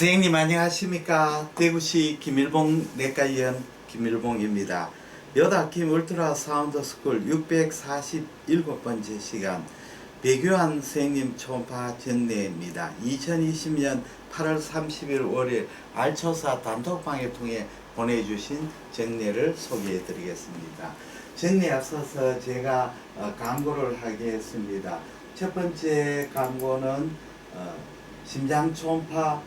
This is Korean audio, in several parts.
선생님 안녕하십니까? 대구시 김일봉 내과의원 김일봉입니다. 여다킴 울트라 사운드 스쿨 647번째 시간. 배교한 선생님 초음파 전례입니다. 2020년 8월 30일 월요일 알초사 단톡방에 통해 보내주신 정례를 소개해 드리겠습니다. 정례 앞서서 제가 어, 광고를 하겠습니다. 첫 번째 광고는 어, 심장 초음파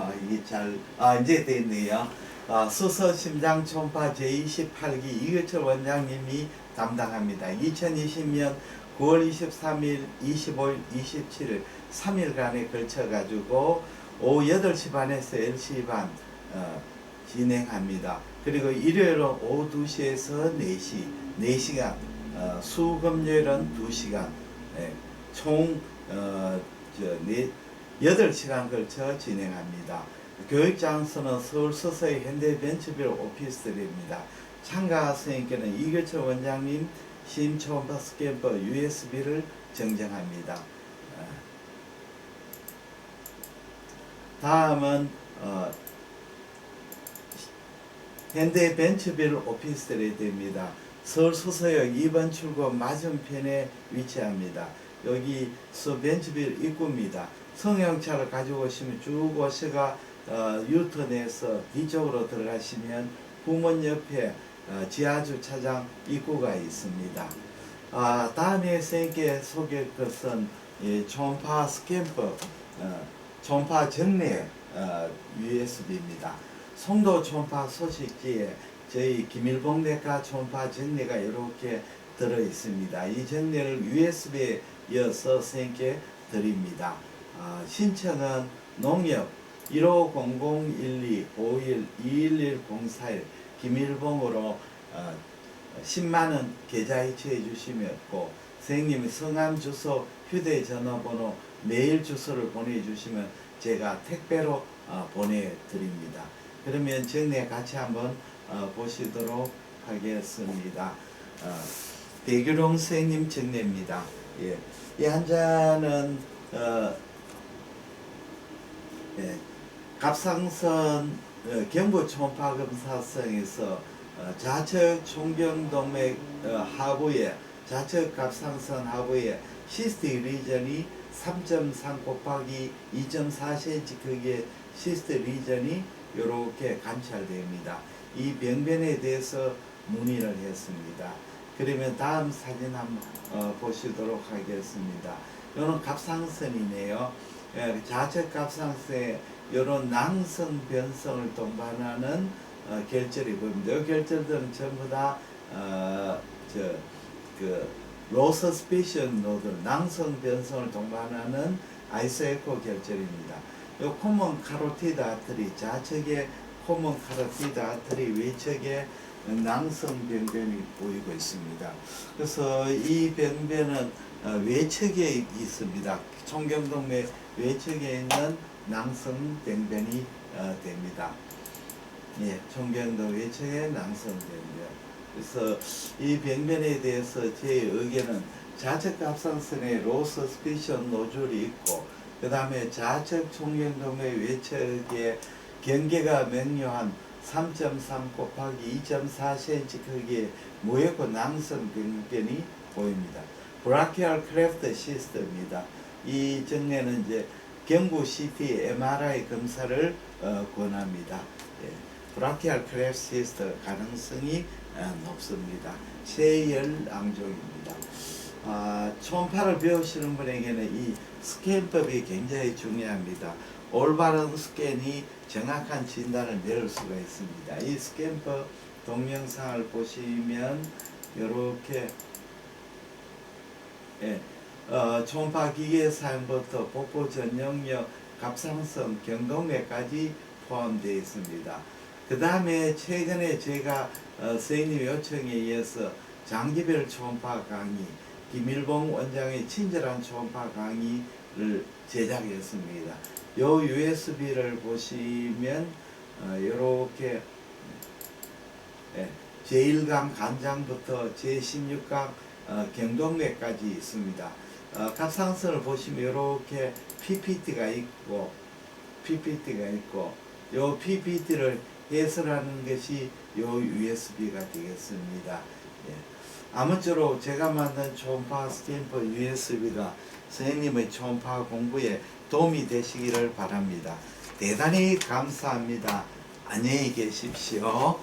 아, 이게 잘, 아, 이제 됐네요. 아, 수서 심장 초음파 제28기 이규철 원장님이 담당합니다. 2020년 9월 23일, 25일, 27일 3일간에 걸쳐가지고 오후 8시 반에서 10시 반 어, 진행합니다. 그리고 일요일은 오후 2시에서 4시, 4시간, 어, 수 금요일은 2시간, 예, 총 어, 저, 네, 8시간 걸쳐 진행합니다. 교육 장소는 서울 서서의 현대벤처빌 오피스텔입니다. 참가 선생님께는 이교철 원장님 심 초음파 스캔버 USB를 정정합니다. 어. 다음은 어, 현대 벤처빌 오피스텔이 됩니다. 서울 수서역 2번 출구 맞은편에 위치합니다. 여기 서 벤처빌 입구입니다. 성형차를 가지고 오시면 쭉 오셔가 어, 유턴해서 뒤쪽으로 들어가시면 후문 옆에 어, 지하주차장 입구가 있습니다. 아, 다음에 선생님께 소개할 것은 이 초음파 스캔법, 어, 정례 어, USB입니다. 송도 초음파 소식지에 저희 김일봉 내과 초음파 정례가 이렇게 들어 있습니다. 이 정례를 USB에 이어서 선생님께 드립니다. 아, 신청은 농협 15001251210141 김일봉으로 어, 10만원 계좌 이체해 주시면고 선생님의 성함 주소 휴대전화번호 메일 주소를 보내주시면 제가 택배로 어, 보내드립니다. 그러면 정례 같이 한번 어, 보시도록 하겠습니다. 어, 배규롱 선생님 정례입니다. 예. 이 한자는 어, 예, 갑상선 어, 경부 초음파 검사성에서 어, 좌측 총경동맥 어, 하부에 좌측 갑상선 하부에 시스트 리전이 3.3 곱하기 2.4cm 크기의 시스트 리전이 이렇게 관찰됩니다. 이 병변에 대해서 문의를 했습니다. 그러면 다음 사진 한번 어, 보시도록 하겠습니다. 이는 갑상선이네요. 예, 좌측 갑상선에 이런 낭성 변성을 동반하는 어, 결절이 보입니다. 이 결절들은 전부 다 어, 저 그 로서스피션 노드 낭성 변성을 동반하는 아이소에코 결절입니다. 이 코먼 카로티드 아트리 좌측에 카로티드 아트리 외측에 낭성 병변이 보이고 있습니다. 그래서 이 병변은 어, 외측에 있습니다. 총경동맥 외측에 있는 낭성 병변이 어, 됩니다. 예, 총경동 외측에 낭성 병변. 그래서 이 병변에 대해서 제 의견은 좌측 갑상선에 로서스피션 노즐이 있고 그 다음에 좌측 총경동맥 외측에 경계가 명료한 3.3 곱하기 2.4cm 크기의 무역고 낭성 병변이 보입니다. 브라키알 크래프트 시스템입니다. 이 정례는 이제 경부 CT, MRI 검사를 어, 권합니다. 예. 브라키알 크래프트 시스템 가능성이 어, 높습니다. 세열암종입니다. 아, 초음파를 배우시는 분에게는 이 스캔법이 굉장히 중요합니다. 올바른 스캔이 정확한 진단을 내릴 수가 있습니다. 이 스캔법 동영상을 보시면 이렇게 예, 어, 초음파 기계 사용부터 복부 전용력, 갑상선, 경동맥까지 포함되어 있습니다. 그 다음에 최근에 제가 어, 선생님 요청에 의해서 장기별 초음파 강의, 김일봉 원장의 친절한 초음파 강의를 제작했습니다. 요 USB를 보시면 어, 이렇게 예, 제1강 간장부터 제16강 어, 경동맥까지 있습니다. 어, 갑상선을 보시면 이렇게 PPT가 있고 PPT가 있고 요 PPT를 해설하는 것이 요 USB가 되겠습니다. 예. 아무쪼록 제가 만든 초음파 스탬프 USB가 선생님의 초음파 공부에 도움이 되시기를 바랍니다. 대단히 감사합니다. 안녕히 계십시오.